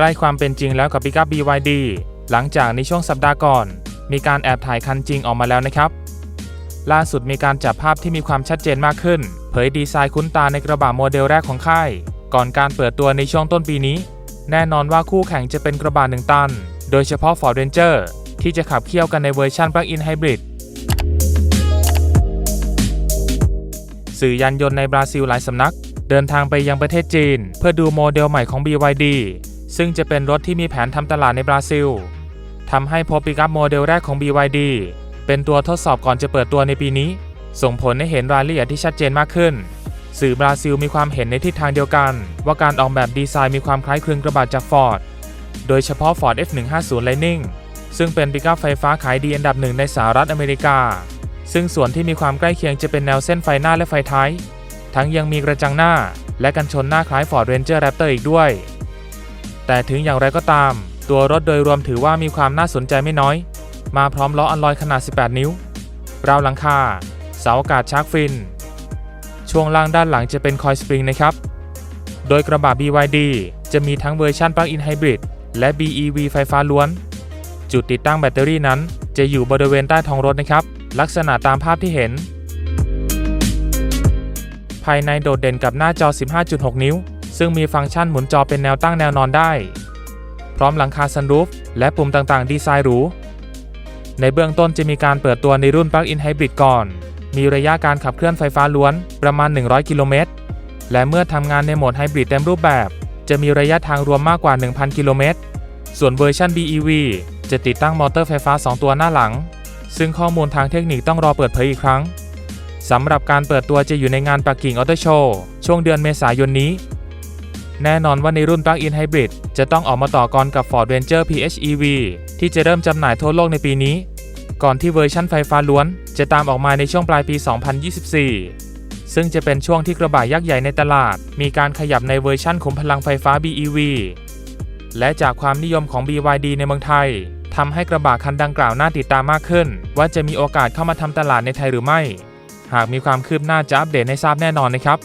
ใกล้ความเป็นจริงแล้วกับปิกัพ BYD หลังจากในช่วงสัปดาห์ก่อน มีการแอบถ่ายคันจริงออกมาแล้วนะครับ ล่าสุดมีการจับภาพที่มีความชัดเจนมากขึ้น เผยดีไซน์คุ้นตาในกระบะโมเดลแรกของค่าย ก่อนการเปิดตัวในช่วงต้นปีนี้ แน่นอนว่าคู่แข่งจะเป็นกระบะหนึ่งตัน โดยเฉพาะ Ford Ranger ที่จะขับเคี่ยวกันในเวอร์ชัน Plug-in Hybrid สื่อยานยนต์ในบราซิลหลายสำนัก เดินทางไปยังประเทศจีน เพื่อดูโมเดลใหม่ของ BYD ซึ่งจะเป็นรถที่มีแผนทำตลาดในบราซิลทำให้พบปิกัพโมเดลแรกของ BYD เป็นตัวทดสอบก่อนจะเปิดตัวในปีนี้ ส่งผลให้เห็นรายละเอียดที่ชัดเจนมากขึ้น สื่อบราซิลมีความเห็นในทิศทางเดียวกัน ว่าการออกแบบดีไซน์มีความคล้ายคลึงกระบะจาก Ford โดยเฉพาะ Ford F150 Lightning ซึ่งเป็นปิกัพไฟฟ้าขายดีอันดับหนึ่งในสหรัฐอเมริกา ซึ่งส่วนที่มีความใกล้เคียงจะเป็นแนวเส้นไฟหน้าและไฟท้าย ทั้งยังมีกระจังหน้า และกันชนหน้าคล้าย Ford Ranger Raptor อีกด้วย แต่ถึงอย่างไรก็ตาม ตัวรถโดยรวมถือว่ามีความน่าสนใจไม่น้อย มาพร้อมล้ออัลลอยขนาด 18 นิ้ว ราวหลังคา เสาอากาศชาร์กฟิน ช่วงล่างด้านหลังจะเป็นคอยสปริงนะครับ โดยกระบะ BYD จะมีทั้งเวอร์ชัน Plug-in Hybrid และ BEV ไฟฟ้าล้วน จุดติดตั้งแบตเตอรี่นั้น จะอยู่บริเวณใต้ท้องรถนะครับ ลักษณะตามภาพที่เห็น ภายในโดดเด่นกับหน้าจอ 15.6 นิ้ว ซึ่งมีฟังก์ชันหมุนจอเป็นแนวตั้งแนวนอนได้ พร้อมหลังคาซันรูฟและปุ่มต่างๆ ดีไซน์หรู ในเบื้องต้นจะมีการเปิดตัวในรุ่น Plug-in Hybrid ก่อน มีระยะการขับเคลื่อนไฟฟ้าล้วนประมาณ 100 กิโลเมตร และเมื่อทำงานในโหมดไฮบริดเต็มรูปแบบ จะมีระยะทางรวมมากกว่า 1,000 กิโลเมตร ส่วนเวอร์ชัน BEV จะติดตั้งมอเตอร์ไฟฟ้า 2 ตัวหน้าหลัง ซึ่งข้อมูลทางเทคนิคต้องรอเปิดเผยอีกครั้งสำหรับการเปิดตัวจะอยู่ในงานปักกิ่งออโตโชว์ช่วงเดือนเมษายนนี้ แน่นอนว่าในรุ่น Plug-in Hybrid จะต้องออกมาต่อกรกับ Ford Ranger PHEV ที่จะเริ่มจำหน่ายทั่วโลกในปีนี้ ก่อนที่เวอร์ชันไฟฟ้าล้วน จะตามออกมาในช่วงปลายปี 2024 ซึ่งจะเป็นช่วงที่กระบะยักษ์ใหญ่ในตลาด มีการขยับในเวอร์ชั่นขุมพลังไฟฟ้า BEV และจากความนิยมของ BYD ในเมืองไทยทำให้กระบะคันดังกล่าวน่าติดตามมากขึ้น ว่าจะมีโอกาสเข้ามาทำตลาดในไทยหรือไม่ หากมีความคืบหน้าจะอัปเดตให้ทราบแน่นอนนะครับ